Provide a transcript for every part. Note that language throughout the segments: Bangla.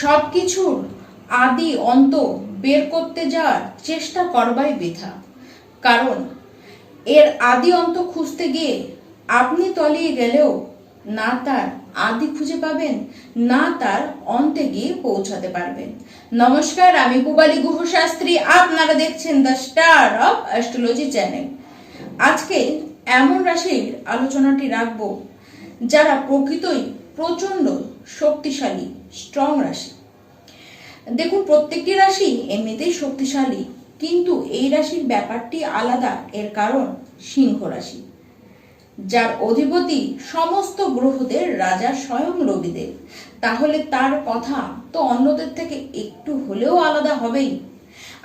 সব কিছুর আদি অন্ত বের করতে যাওয়ার চেষ্টা করবাই বৃথা। কারণ, এর আদি অন্ত খুঁজতে গিয়ে আপনি তলিয়ে গেলেও না তার আদি খুঁজে পাবেন, না তার অন্তে গিয়ে পৌঁছাতে পারবেন। নমস্কার, আমি পুবালি গুহশাস্ত্রী, আপনারা দেখছেন the star of astrology channel. আজকে এমন রাশির আলোচনাটি রাখব, যারা প্রকৃতই প্রচণ্ড শক্তিশালী স্ট্রং রাশি। দেখুন, প্রত্যেকটি রাশি এমনিতেই শক্তিশালী, কিন্তু এই রাশির ব্যাপারটি আলাদা, এর কারণ সিংহ রাশি। যার অধিপতি সমস্ত গ্রহদের রাজা স্বয়ং রবিদেব। তাহলে তার কথা তো অন্যদের থেকে একটু হলেও আলাদা হবেই।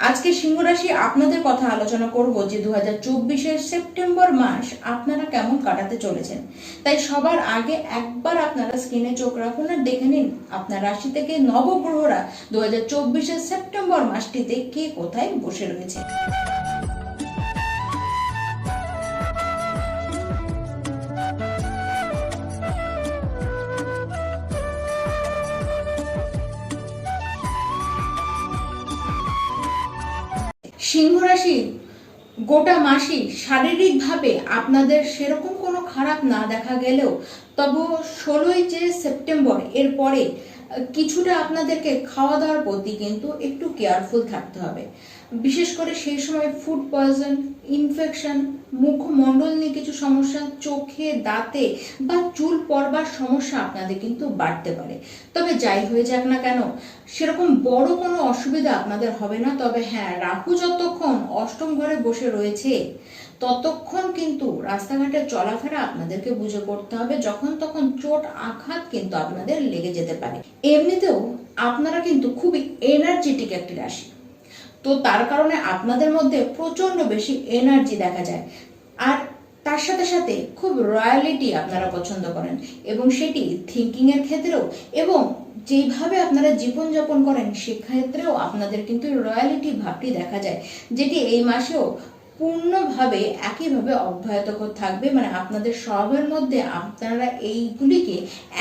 আজকে সিংহ রাশি আপনাদের কথা আলোচনা করব যে দু হাজার সেপ্টেম্বর মাস আপনারা কেমন কাটাতে চলেছেন। তাই সবার আগে একবার আপনারা স্ক্রিনে চোখ রাখুন আর দেখে নিন আপনার রাশি থেকে নবগ্রহরা দু হাজার সেপ্টেম্বর মাসটিতে কে কোথায় বসে রয়েছে। সিংহ রাশি গোটা মাসি শারীরিকভাবে আপনাদের সেরকম কোনো খারাপ না দেখা গেলেও তবু ষোলোই যে সেপ্টেম্বর এরপরে কিছুটা আপনাদেরকে খাওয়া দাওয়ার প্রতি কিন্তু একটু কেয়ারফুল থাকতে হবে। বিশেষ করে সেই সময় ফুড পয়জন ইনফেকশন মুখমণ্ডল নিয়ে কিছু সমস্যা, চোখে, দাঁতে বা চুল পড়বার সমস্যা আপনাদের কিন্তু বাড়তে পারে। তবে যাই হয়ে যাক না কেন, সেরকম বড় কোনো অসুবিধা আপনাদের হবে না। তবে হ্যাঁ রাহু যতক্ষণ অষ্টম ঘরে বসে রয়েছে, ততক্ষণ কিন্তু রাস্তাঘাটে চলাফেরা আপনাদেরকে বুঝে করতে হবে। যখন তখন চোট, আঘাত কিন্তু আপনাদের লেগে যেতে পারে। এমনিতেও আপনারা কিন্তু খুবই এনার্জেটিক একটি রাশি। তো তার কারণে আপনাদের মধ্যে প্রচণ্ড বেশি এনার্জি দেখা যায়। আর তার সাথে সাথে খুব রয়্যালিটি আপনারা পছন্দ করেন এবং সেটি থিঙ্কিংয়ের ক্ষেত্রেও এবং যেভাবে আপনারা জীবনযাপন করেন, সেক্ষেত্রেও আপনাদের কিন্তু রয়্যালিটি ভাবটি দেখা যায়, যেটি এই মাসেও পূর্ণভাবে একইভাবে অব্যাহত থাকবে। মানে আপনাদের স্বভাবের মধ্যে আপনারা এইগুলিকে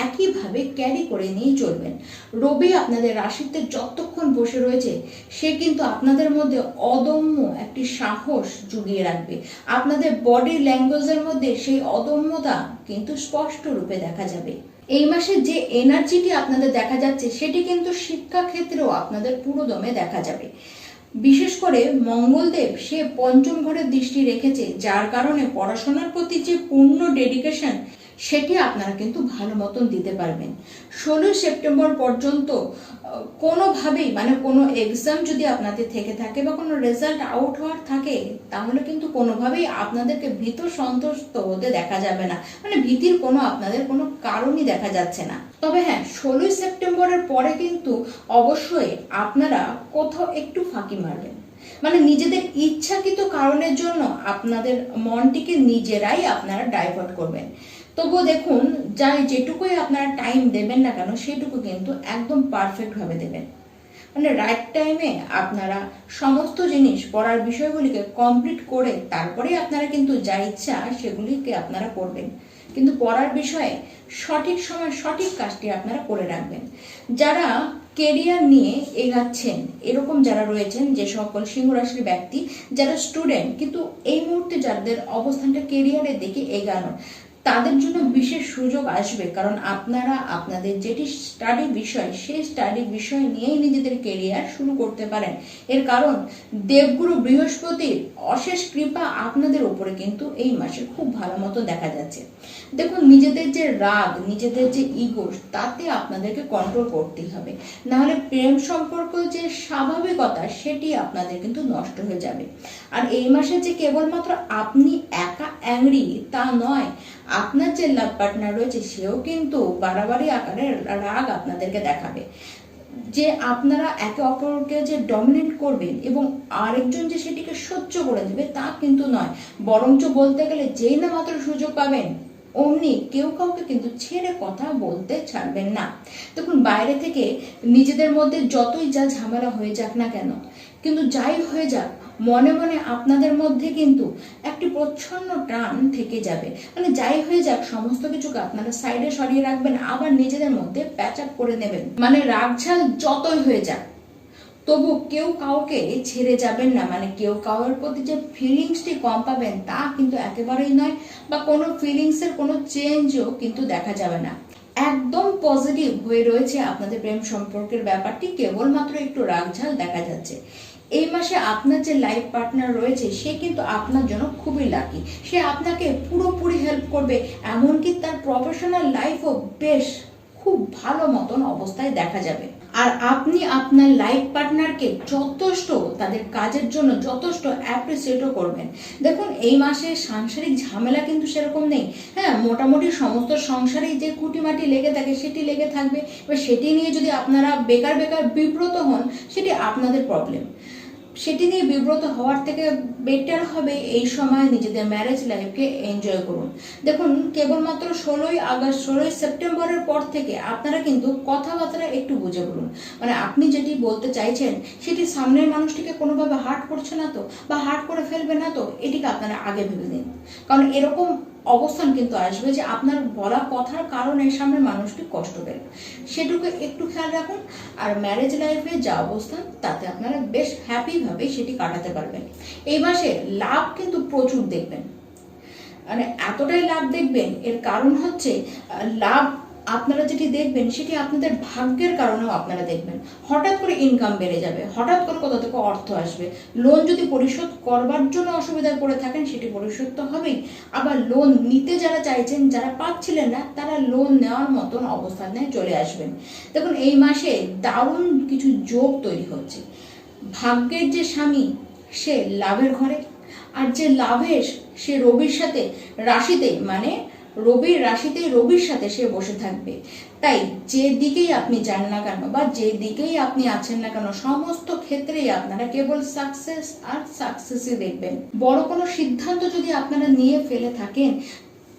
একইভাবে ক্যারি করে নিয়ে চলবেন। রবি আপনাদের রাশিতে যতক্ষণ বসে রয়েছে, সে কিন্তু আপনাদের মধ্যে অদম্য একটি সাহস জুগিয়ে রাখবে। আপনাদের বডি ল্যাঙ্গুয়েজের মধ্যে সেই অদম্যতা কিন্তু স্পষ্ট রূপে দেখা যাবে। এই মাসে যে এনার্জিটি আপনাদের দেখা যাচ্ছে, সেটি কিন্তু শিক্ষা ক্ষেত্রেও আপনাদের পুরোদমে দেখা যাবে। বিশেষ করে মঙ্গলদেব সে পঞ্চম ঘরের দৃষ্টি রেখেছে, যার কারণে পড়াশোনার প্রতি যে পূর্ণ ডেডিকেশন সেটি আপনারা কিন্তু ভালো মতন দিতে পারবেন। ষোলোই সেপ্টেম্বর পর্যন্ত কোনোভাবেই মানে কোনো এক্সাম যদি আপনাদের থেকে থাকে বা কোনো রেজাল্ট আউট হওয়ার থাকে, তাহলে কিন্তু কোনোভাবেই আপনাদেরকে ভীত সন্তুষ্ট হতে দেখা যাবে না। মানে ভীতির কোনো, আপনাদের কোনো কারণই দেখা যাচ্ছে না। তবে হ্যাঁ ষোলোই সেপ্টেম্বরের পরে কিন্তু অবশ্যই আপনারা কোথাও একটু ফাঁকি মারবেন। মানে নিজেদের ইচ্ছাকৃত কারণের জন্য আপনাদের মনটিকে নিজেরাই আপনারা ডাইভার্ট করবেন। তবুও দেখুন, যাই যেটুকুই আপনারা টাইম দেবেন না কেন, সেটুকু কিন্তু একদম পারফেক্টভাবে দেবেন। মানে রাইট টাইমে আপনারা সমস্ত জিনিস পড়ার বিষয়গুলিকে কমপ্লিট করে তারপরেই আপনারা কিন্তু যা ইচ্ছা সেগুলিকে আপনারা করবেন। কিন্তু পড়ার বিষয়ে সঠিক সময় সঠিক কাজটি আপনারা করে রাখবেন। যারা কেরিয়ার নিয়ে এগাচ্ছেন, এরকম যারা রয়েছেন, যে সকল সিংহ রাশির ব্যক্তি, যারা স্টুডেন্ট কিন্তু এই মুহূর্তে যাদের অবস্থানটা কেরিয়ারের দিকে এগানোর তাদের জন্য বিশেষ সুযোগ আসবে, কারণ আপনারা আপনাদের যেটি স্টাডি বিষয়, সেই স্টাডি বিষয় নিয়েই নিজেদের কেরিয়ার শুরু করতে পারেন। এর কারণ, দেবগুরু বৃহস্পতির অশেষ কৃপা আপনাদের উপরে কিন্তু এই মাসে খুব ভালো মতো দেখা যাচ্ছে। দেখুন, নিজেদের যে রাগ, নিজেদের যে ইগো তাতে আপনাদেরকে কন্ট্রোল করতেই হবে। নাহলে প্রেম সম্পর্ক যে স্বাভাবিকতা, সেটি আপনাদের কিন্তু নষ্ট হয়ে যাবে। আর এই মাসে যে কেবলমাত্র আপনি একা অ্যাংরি তা নয় আপনার যে লাভ পার্টনার রয়েছে, সেও কিন্তু বাড়াবাড়ি আকারে রাগ আপনাদেরকে দেখাবে। যে আপনারা একে অপরকে যে ডমিনেট করবেন এবং আরেকজন যে সেটিকে সহ্য করে দেবে, তা কিন্তু নয়। বরঞ্চ বলতে গেলে যেই না মাত্র সুযোগ পাবেন, অমনি কেউ কাউকে কিন্তু ছেড়ে কথা বলতে ছাড়বেন না। দেখুন, বাইরে থেকে নিজেদের মধ্যে যতই যা ঝামেলা হয়ে যাক না কেন, কিন্তু যাই হয়ে যাক মনে মনে আপনাদের মধ্যে কিন্তু একটি প্রচ্ছন্ন টান থেকে যাবে। মানে যাই হয়ে যাক, সমস্ত কিছুকে আপনারা সাইডে সরিয়ে রাখবেন, আবার নিজেদের মধ্যে প্যাচ আপ করে নেবেন। মানে রাগঝাল যতই হয়ে যাক, তবু কেউ কাউকে ছেড়ে যাবেন না। মানে কেউ কাউর প্রতি যে ফিলিংসটি কম পাবেন, তা কিন্তু একেবারেই নয়, বা কোনো ফিলিংসের কোনো চেঞ্জও কিন্তু দেখা যাবে না। একদম পজিটিভ হয়ে রয়েছে আপনাদের প্রেম সম্পর্কের ব্যাপারটি, কেবলমাত্র একটু রাগঝাল দেখা যাচ্ছে। এই মাসে আপনার যে লাইফ পার্টনার রয়েছে, সে কিন্তু আপনার জন্য খুবই লাকি সে আপনাকে পুরোপুরি হেল্প করবে, এমনকি তার প্রফেশনাল লাইফও বেশ খুব ভালো মতন অবস্থায় দেখা যাবে। আর আপনি আপনার লাইফ পার্টনারকে যথেষ্ট তাদের কাজের জন্য যথেষ্ট অ্যাপ্রিসিয়েটও করবেন। দেখুন, এই মাসে সাংসারিক ঝামেলা কিন্তু সেরকম নেই। হ্যাঁ মোটামুটি সমস্ত সংসারেই যে খুঁটিমাটি লেগে থাকে, সেটি লেগে থাকবে। এবার সেটি নিয়ে যদি আপনারা বেকার বেকার বিব্রত হন, সেটি আপনাদের প্রবলেম সেটি নিয়ে বিব্রত হওয়ার থেকে বেটার হবে এই সময় নিজেদের ম্যারেজ লাইফকে এনজয় করুন। দেখুন, কেবলমাত্র ষোলোই আগস্ট, ষোলোই সেপ্টেম্বরের পর থেকে আপনারা কিন্তু কথাবার্তা একটু বুঝে বলুন। মানে আপনি যেটি বলতে চাইছেন, সেটি সামনের মানুষটিকে কোনোভাবে হার্ট করছে না তো, বা হার্ট করে ফেলবে না তো, এটিকে আপনারা আগে ভেবে নিন। কারণ এরকম অবস্থান কিন্তু আসবে যে আপনার বলা কথার কারণে সামনে মানুষটি কষ্ট পেল সেটুকু একটু খেয়াল রাখুন, আর ম্যারেজ লাইফে যা অবস্থান, তাতে আপনারা বেশ হ্যাপিভাবে সেটি কাটাতে পারবেন। এই মাসে লাভ কিন্তু প্রচুর দেখবেন। মানে এতটাই লাভ দেখবেন, এর কারণ হচ্ছে লাভ আপনারা যেটি দেখবেন, সেটি আপনাদের ভাগ্যের কারণেও আপনারা দেখবেন। হঠাৎ করে ইনকাম বেড়ে যাবে, হঠাৎ করে কোথা থেকে অর্থ আসবে। লোন যদি পরিশোধ করবার জন্য অসুবিধায় পড়ে থাকেন, সেটি পরিশোধ তো হবেই। আবার লোন নিতে যারা চাইছেন, যারা পাচ্ছিলেন না, তারা লোন নেওয়ার মতন অবস্থানে চলে আসবেন। দেখুন, এই মাসে দারুণ কিছু যোগ তৈরি হচ্ছে। ভাগ্যের যে স্বামী, সে লাভের ঘরে, আর যে লাভের, সে রবির সাথে রাশিতে মানে রবির রাশিতে রবির সাথে সে বসে থাকবে। তাই যে দিকেই আপনি যান না কেন বা যে দিকেই আপনি আছেন না কেন, সমস্ত ক্ষেত্রেই আপনারা কেবল সাকসেস আর সাকসেসই দেখবেন। বড় কোনো সিদ্ধান্ত যদি আপনারা নিয়ে ফেলে থাকেন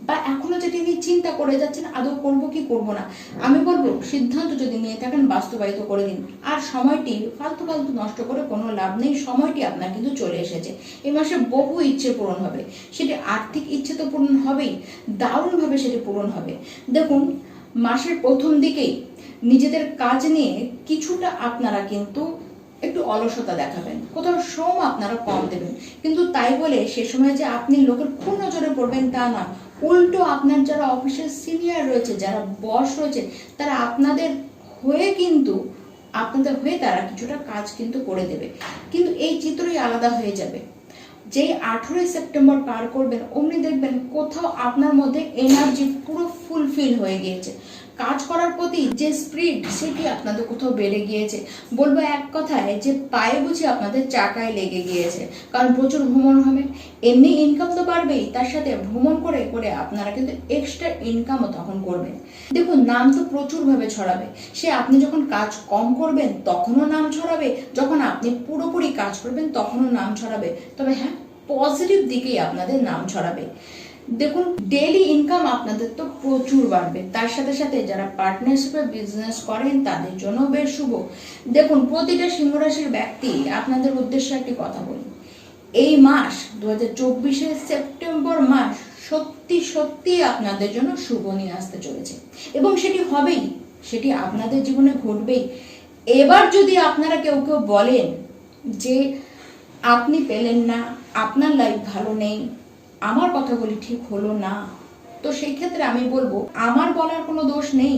বা এখনও যেটি নিয়ে চিন্তা করে যাচ্ছেন, আদৌ করব কি করব না? আমি বলব, সিদ্ধান্ত যদি নিয়ে থাকেন, বাস্তবায়িত করে দিন। আর সময়টি ফালতু ফালতু নষ্ট করে কোনো লাভ নেই, সময়টি আপনার কিন্তু চলে এসেছে। এই মাসে বহু ইচ্ছে পূরণ হবে। সেটি আর্থিক ইচ্ছে তো পূরণ হবেই, দারুণভাবে সেটি পূরণ হবে। দেখুন, মাসের প্রথম দিকেই নিজেদের কাজ নিয়ে কিছুটা আপনারা কিন্তু একটু অলসতা দেখাবেন। কোথাও শ্রম আপনারা কম দেবেন। কিন্তু তাই বলে সে সময় যে আপনি লোকের কোন নজরে পড়বেন তা না উল্টো আপনার যারা অফিসের সিনিয়র রয়েছে, যারা বস রয়েছে, তারা আপনাদের হয়ে কিন্তু, আপনাদের হয়ে তারা কিছুটা কাজ কিন্তু করে দেবে। কিন্তু এই চিত্রই আলাদা হয়ে যাবে। যেই আঠেরোই সেপ্টেম্বর পার করবেন, অমনি দেখবেন কোথাও আপনার মধ্যে এনার্জি পুরো ফুলফিল হয়ে গিয়েছে। কাজ করার প্রতি যে স্পিড, সেটি আপনাদের কোথাও বেড়ে গিয়েছে। বলব এক কথায় যে পায়ে বুঝি আপনাদের চাকায় লেগে গিয়েছে, কারণ প্রচুর ভ্রমণ হবে। এমনি ইনকাম তো বাড়বেই, তার সাথে ভ্রমণ করে করে আপনারা কিন্তু এক্সট্রা ইনকামও তখন করবেন। দেখুন, নাম তো প্রচুরভাবে ছড়াবে। সে আপনি যখন কাজ কম করবেন, তখনও নাম ছড়াবে। যখন আপনি পুরোপুরি কাজ করবেন, তখনও নাম ছড়াবে। তবে হ্যাঁ পজিটিভ দিকেই আপনাদের নাম ছড়াবে। দেখুন ডেইলি ইনকাম আপনাদের তো প্রচুর বাড়বে। তার সাথে সাথে যারা পার্টনারশিপে বিজনেস করেন, তাদের জন্য বেশ শুভ। দেখুন, প্রতিটা সিংহ রাশির ব্যক্তি, আপনাদের উদ্দেশ্যে একটি কথা বলি। এই মাস দু হাজার সেপ্টেম্বর মাস সত্যি সত্যি আপনাদের জন্য শুভ নিয়ে আসতে চলেছে। এবং সেটি হবেই, সেটি আপনাদের জীবনে ঘটবেই। এবার যদি আপনারা কেউ কেউ বলেন যে, আপনি পেলেন না, আপনার লাইফ ভালো নেই আমার কথাগুলি ঠিক হলো না। তো সেই ক্ষেত্রে আমি বলব, আমার বলার কোনো দোষ নেই।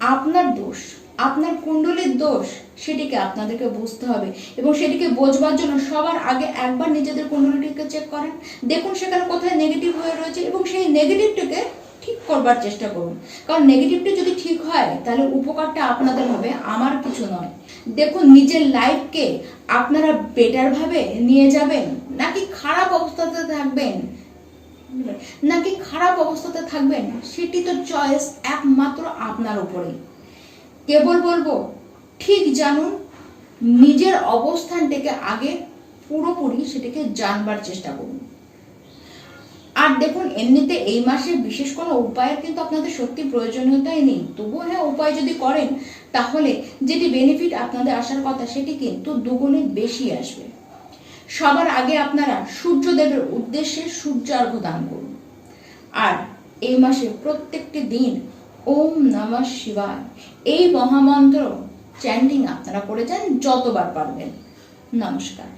আপনার দোষ, আপনার কুণ্ডলীর দোষ, সেটিকে আপনাদেরকে বুঝতে হবে এবং সেটিকে বোঝবার জন্য সবার আগে একবার নিজেদের কুণ্ডলীটিকে চেক করেন। দেখুন সেখানে কোথায় নেগেটিভ হয়ে রয়েছে এবং সেই নেগেটিভটিকে ঠিক করবার চেষ্টা করুন। কারণ নেগেটিভটি যদি ঠিক হয়, তাহলে উপকারটা আপনাদের হবে, আমার কিছু নয়। দেখুন, নিজের লাইফকে আপনারা বেটারভাবে নিয়ে যাবেন। নাকি খারাপ অবস্থাতে থাকবেন? নাকি খারাপ অবস্থাতে থাকবেন? সেটি তো চয়েস একমাত্র আপনার উপরেই। কেবল বলব, ঠিক জানুন, নিজের অবস্থানটাকে আগে পুরোপুরি সেটাকে জানবার চেষ্টা করুন। আর দেখুন, এমনিতে এই মাসে বিশেষ কোনো উপায়ের কিন্তু আপনাদের সত্যি প্রয়োজনীয়তাই নেই। তবুও হ্যাঁ উপায় যদি করেন, তাহলে যেটি বেনিফিট আপনাদের আসার কথা, সেটি কিন্তু দুগুণে বেশি আসবে। সবার আগে আপনারা সূর্যদেবের উদ্দেশ্যে সূর্যার্ঘ দান করুন। আর এই মাসে প্রত্যেকটি দিন ওম নম শিবায় এই মহামন্ত্র চ্যান্ডিং আপনারা করে যান, যতবার পারবেন। নমস্কার।